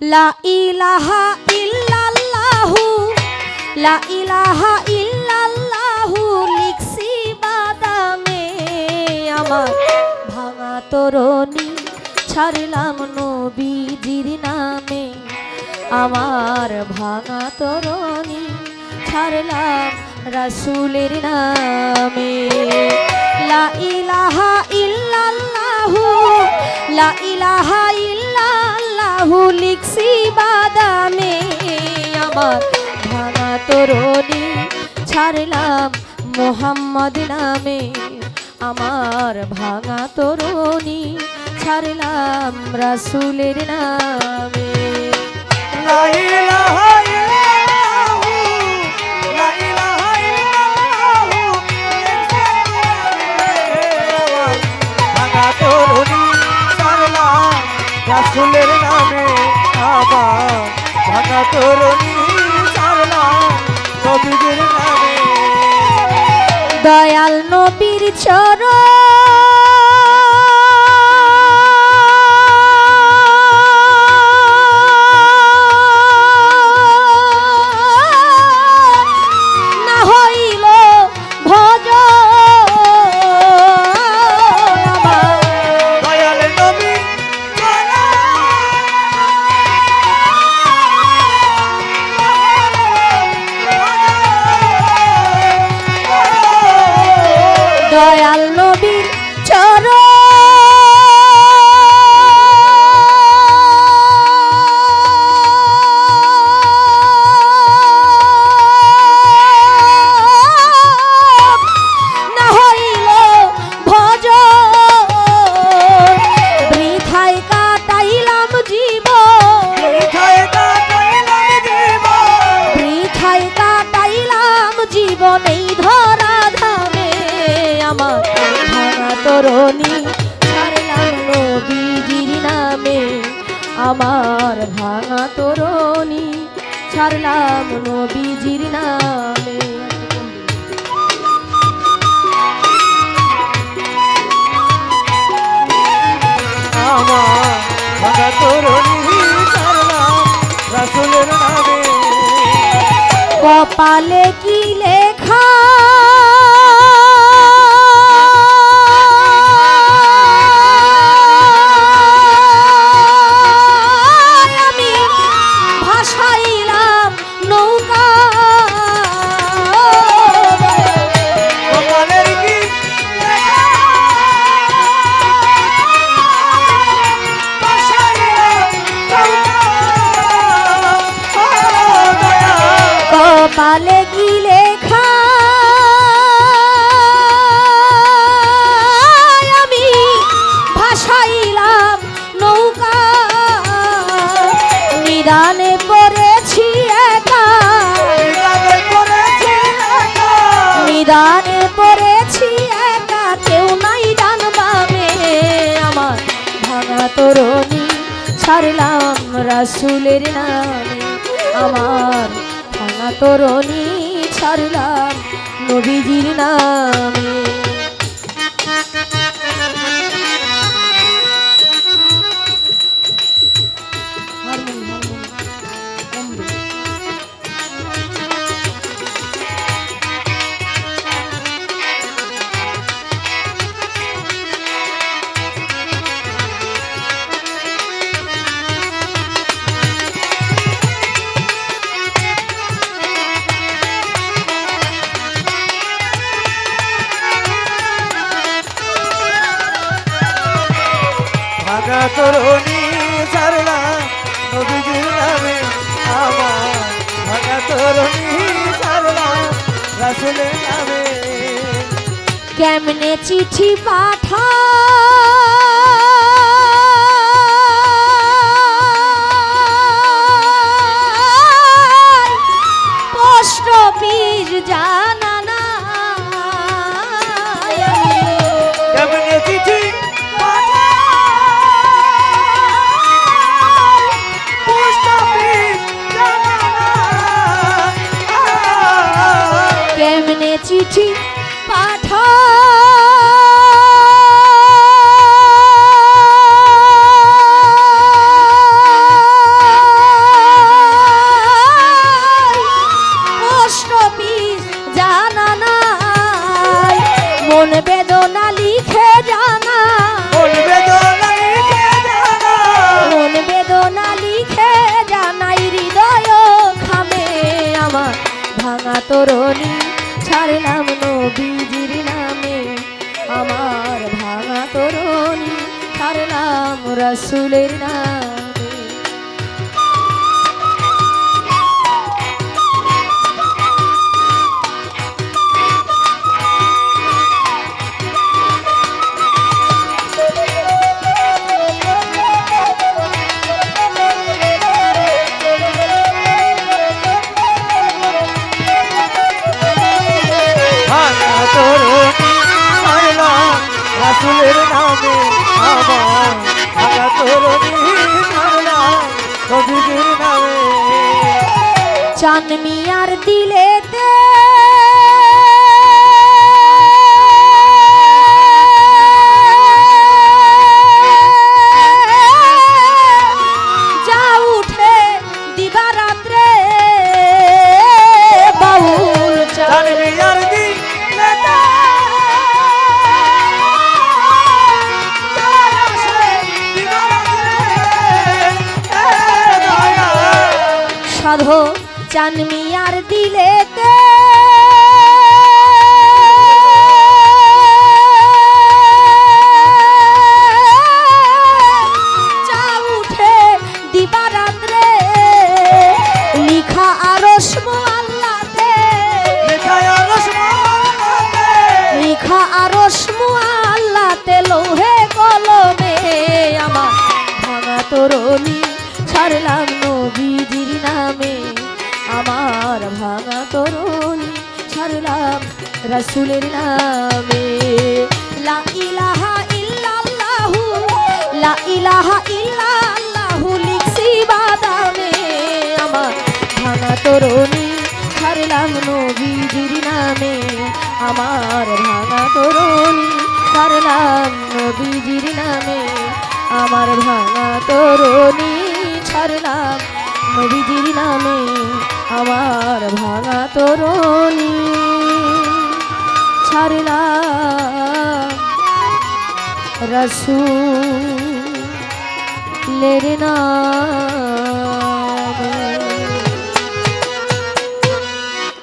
লা ইলাহা ইল্লাল্লাহু, লা ইলাহা ইল্লাল্লাহু লিখছি বাদামে আমার ভাঙা তরণী ছাড়লাম নবীজির নামে। আমার ভাঙা তরণী ছাড়লাম রাসূলের নামে। লা ইলাহা ইল্লাল্লাহু, লা ইলাহা ইল্লাল্লাহু লিখছি বাদামে আমার ভাঙা তরণী ছাড়লাম মোহাম্মদ নামে। আমার ভাঙা তরণী ছাড়লাম রাসুলের নামে। রাসূলের নামে আবার ভাঙা তরুণী সারলাম নবীর নামে। দয়াল নবীর চর ছাড়লাম নবীজির নামে। আমার ভাঙা তরণী ছাড়লাম নবীজির নামে। আমার ভাঙা তরুণী সারলাম রাসূলের নামে। কপালে কি তরণী ছাড়লাম রাসুলের নামে। আমার ভাঙা তরণী ছাড়লাম নবীজির নামে। ভাঙা তরুণী সারলাম নদীজির নামে আমার। মাগা তরুণী সারলাম রাসুলের নামে। কেমনে চিঠি পাঠা বেদনা লিখে জানা। মন বেদনা লিখে জানা। মন বেদনা লিখে জানাই হৃদয় খামে আমার ভাঙা তরণী। ছাড়লাম নবীজির নামে আমার ভাঙা তরণী। ছাড়লাম রসুলের নাম। চান মিয়ার দিলেতে বাউল চান আর মিয়ার দিলেতে যা উঠে দিবারাত্রে লিখা আরস আল্লাতে লিখা আরস আল্লাতে লোহে কলমে আমার ভাঙা তরণী আমার ভাঙা তরণী ছাড়লাম রসুলের নামে। আমার ভাঙা তরণী ছাড়লাম নবীজির নামে। আমার ভাঙা তরণী ছাড়লাম নবীজির নামে। আমার ভাঙা তরণী ছাড়লাম নবীজির নামে। আমার ভাঙা তরণী ছাড়লাম রসুলের নামে